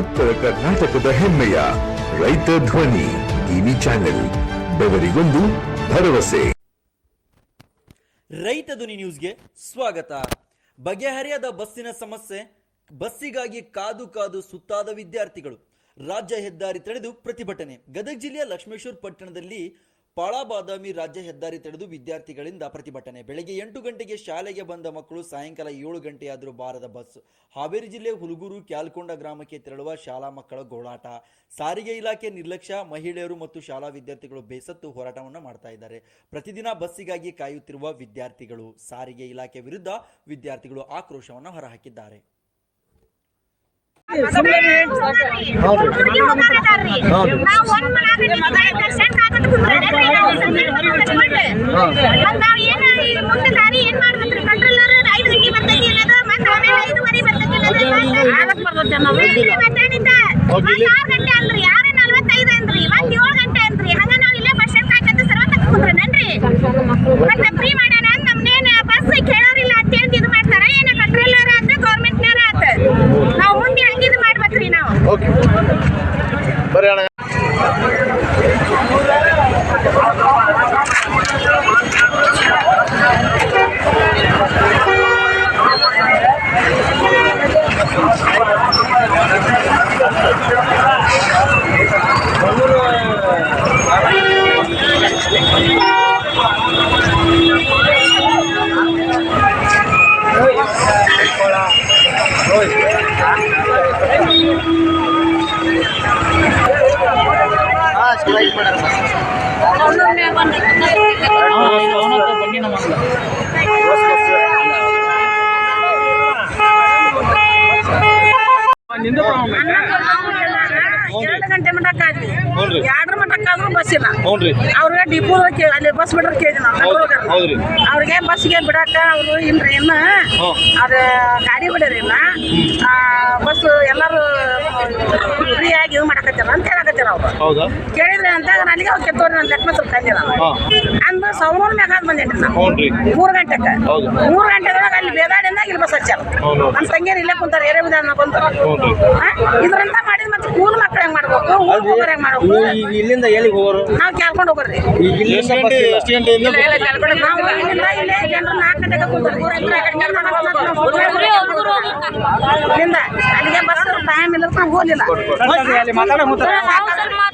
ಉತ್ತರ ಕರ್ನಾಟಕದ ಹೆಮ್ಮೆಯ ರೈತ ಧ್ವನಿ ಟಿವಿ ಚಾನೆಲ್, ಬೆವರಿಗೊಂದು ಭರವಸೆ. ರೈತ ಧ್ವನಿ ನ್ಯೂಸ್ಗೆ ಸ್ವಾಗತ. ಬಗೆಹರಿಯದ ಬಸ್ಸಿನ ಸಮಸ್ಯೆ, ಬಸ್ಸಿಗಾಗಿ ಕಾದು ಕಾದು ಸುತ್ತಾದ ವಿದ್ಯಾರ್ಥಿಗಳು. ರಾಜ್ಯ ಹೆದ್ದಾರಿ ತಡೆದು ಪ್ರತಿಭಟನೆ. ಗದಗ ಜಿಲ್ಲೆಯ ಲಕ್ಷ್ಮೇಶ್ವರ ಪಟ್ಟಣದಲ್ಲಿ ಪಾಳಾಬಾದಾಮಿ ರಾಜ್ಯ ಹೆದ್ದಾರಿ ತಡೆದು ವಿದ್ಯಾರ್ಥಿಗಳಿಂದ ಪ್ರತಿಭಟನೆ. ಬೆಳಗ್ಗೆ ಎಂಟು ಗಂಟೆಗೆ ಶಾಲೆಗೆ ಬಂದ ಮಕ್ಕಳು ಸಾಯಂಕಾಲ ಏಳು ಗಂಟೆಯಾದರೂ ಬಾರದ ಬಸ್. ಹಾವೇರಿ ಜಿಲ್ಲೆ ಹುಲಗೂರು ಕ್ಯಾಲ್ಕೊಂಡ ಗ್ರಾಮಕ್ಕೆ ತೆರಳುವ ಶಾಲಾ ಮಕ್ಕಳ ಗೋಳಾಟ. ಸಾರಿಗೆ ಇಲಾಖೆ ನಿರ್ಲಕ್ಷ್ಯ, ಮಹಿಳೆಯರು ಮತ್ತು ಶಾಲಾ ವಿದ್ಯಾರ್ಥಿಗಳು ಬೇಸತ್ತು ಹೋರಾಟವನ್ನು ಮಾಡ್ತಾ ಇದ್ದಾರೆ. ಪ್ರತಿದಿನ ಬಸ್ಸಿಗಾಗಿ ಕಾಯುತ್ತಿರುವ ವಿದ್ಯಾರ್ಥಿಗಳು, ಸಾರಿಗೆ ಇಲಾಖೆ ವಿರುದ್ಧ ವಿದ್ಯಾರ್ಥಿಗಳು ಆಕ್ರೋಶವನ್ನು ಹೊರಹಾಕಿದ್ದಾರೆ. ನಾವು ಒಂದ್ ಮನೆ ದರ್ಶನ ಆಗತ್ತೆ ಕುಂತ್ರೆ ನಾವ್ ಏನ ಈ ಮುಂದೆ ದಾರಿ ಏನ್ ಮಾಡ್ಬೇಕ್ರಿ ಕಂಟ್ರೋಲರ್ ಐದು ಗಂಟೆ ಬರ್ತೈತಿ ಅನ್ನೋದು ಮತ್ತೆ ಆಮೇಲೆ ಐದುವರೆ ಬರ್ತೈತಿ ಅನ್ನೋದು ಆರು ಗಂಟೆ ಅಲ್ರಿ ಆರು ನಲ್ವತ್ತೈದು വരെയാണ് Thank you. ಎರಡು ಗಂಟೆ ಮಟಕ್ ಆದ್ವಿ. ಎರಡರ ಮಟಕ್ ಆದ್ರೂ ಬಸ್ ಇಲ್ಲ. ಅವ್ರಿಗೆ ಡಿಪೋ ಅಲ್ಲಿ ಬಸ್ ಬಿಡ್ರ ಕೇಳಿದ್ವಿ ನಾವು ಹೌದು, ಹೌದ್ರಿ. ಅವ್ರಿಗೆ ಬಸ್ಗೆ ಬಿಡಾಕ ಅವರು ಇಲ್ರಿ ಇನ್ನ. ಅವ್ರ ಗಾಡಿ ಬಿಡೋರಿಲ್ಲ ಬಸ್ ಎಲ್ಲರೂ ಫ್ರೀ ಆಗಿ ಇದು ಮಾಡಕತ್ತಾರ ಅಂತ ಹೇಳಕತ್ತಾರ ಅವ್ರು. ಹೌದಾ? ಕೇಳಿದ್ರೆ ಅಂತ ನನಗೆ ಅವ್ರು ಕೆತ್ತೋರಿ ನನ್ನ ಲೆಕ್ಕ ಸ್ವಲ್ಪ ತಂದೆ ನಾನು ಹಾ. ಅಂದು ಸೌನೂರ್ ಮ್ಯಾಗ ಬಂದೇನ್ರಿ ನಾವು. ರೀ. ಮೂರು ಗಂಟೆಗೆ ಹೌದು. ಮೂರು ಗಂಟೆದೊಳಗೆ ಅಲ್ಲಿ ಬೇದಾಡಿಂದ ಇಲ್ಲಿ ಬಸ್ ಹಚ್ಚಾರ. ಹೌದು. ನಮ್ಮ ತಂಗಿಯರು ಇಲ್ಲೇ ಕುಂತಾರ ಏರೇ ವಿಧಾನ ಬಂದು ಹೌದು. ಆ? ಇದ್ರಿಂದ ಮಾಡಿದ್ ಮತ್ತೆ ಕೂಲ್ ಮಕ್ಳು ಹೆಂಗ್ ಮಾಡ್ಬೇಕು? ಊರ್ ಹೋಗೋರ್ ಹೆಂಗ್ ಮಾಡ್ಬೇಕು? ಈಗ ಇಲ್ಲಿಂದ ಎಲ್ಲಿಗೆ ಹೋಗೋರು? ನಾವು ಕೇಳ್ಕೊಂಡು ಹೋಗ್ರಿ ಈಗ ಇಲ್ಲಿಂದ ಎಷ್ಟು ಬಸ್ ಗಂಟೆ ಇಲ್ಲ. ಎಷ್ಟು ಗಂಟೆಯಿಂದ ನಾವು ಇಲ್ಲಿಂದ ಇಲ್ಲೇ ಜನರು ನಾಲ್ಕು ಗಂಟೆಗೆ ಕುಂತಾರೆ. ಅಲ್ಲಿಗೆ ಬಸ್ ಟೈಮ್ ಇಲ್ಲ ನಾವು ಹೋಗ್ಲಿಲ್ಲ.